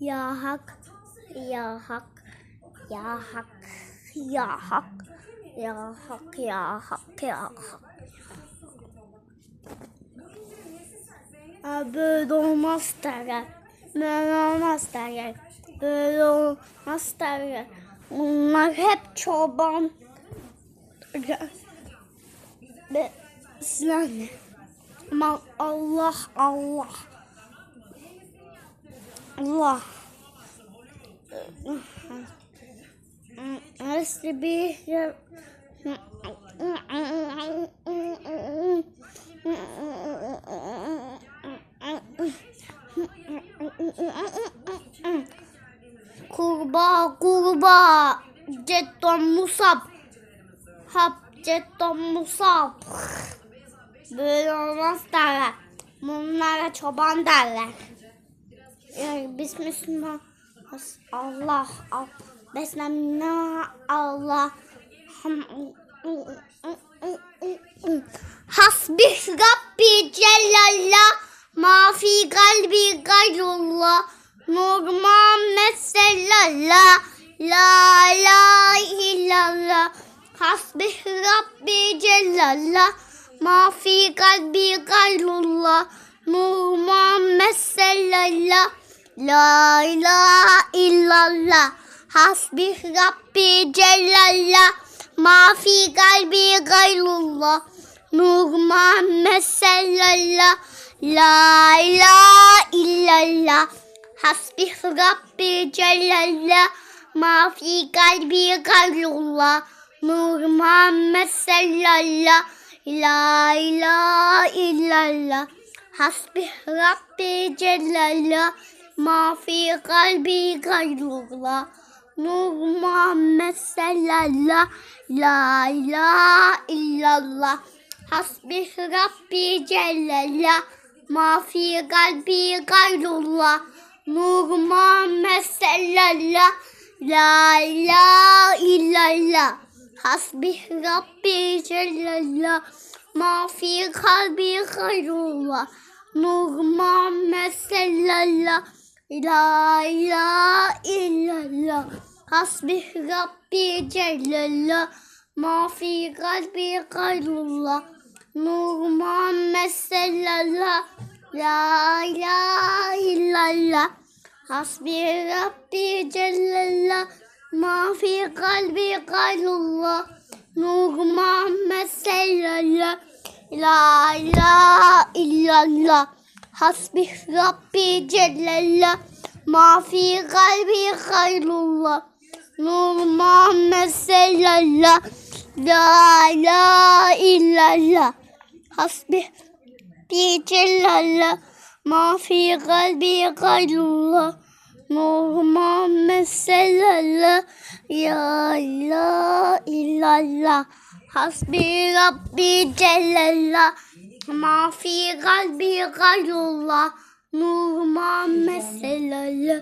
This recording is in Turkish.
Ya hak, ya hak, ya hak, ya hak, ya hak, ya hak, ya hak. Aa, Böyle olmaz derler. Böyle olmaz derler. Böyle olmaz derler. Bunlar hep çoban. Ve sizler ne? Aman Allah Allah. Allah. Nasıl bir Kurbağa kurbağa Jetton Musab Hap Jetton Musab Böyle olmaz derler. Bunlara çoban derler. Yani biz Müslüman Allah Allah. Besmele Allah Hasbi Rabbi Cellallah Ma fi kalbi gayrullah. Nur Muhammed sallallah La ilahe illallah Hasbi Rabbi Cellallah Ma fi kalbi gayrullah Nur Muhammed sallallah La ilahe illallah. Hasbi Rabbi Cellallah Ma fi kalbi gayrullah Nur Muhammed sallallah La ilahe illallah. Hasbi Rabbi Cellallah Ma fi kalbi gayrullah Nur Muhammed sallallah La ilahe illallah Hasbi Rabbi Cellallah Ma fi kalbi gayrullah Nur Muhammed sallallah La ilahe illallah Hasbi Rabbi Cellallah Ma fi kalbi gayrullah Nur Muhammed sallallah La ilahe illallah Hasbi Rabbi Cellallah Ma fi kalbi gayrullah Nur Muhammed sallallah La ilahe illallah. Hasbi Rabbi Cellallah Ma fi kalbi gayrullah Nur Muhammed sallallah La ilahe illallah. Hasbi Rabbi Cellallah Ma fi kalbi gayrullah Nur Muhammed sallallah La ilahe illallah Hasbi Rabbi Cellallah Ma fi kalbi gayrullah Nur Muhammed sallallah La ilahe illallah Hasbi Rabbi Cellallah Ma fi kalbi gayrullah Nur Muhammed sallallah La illallah Hasbi Rabbi Cellallah. Ma fi kalbi gayrullah. Nur Muhammed sallallah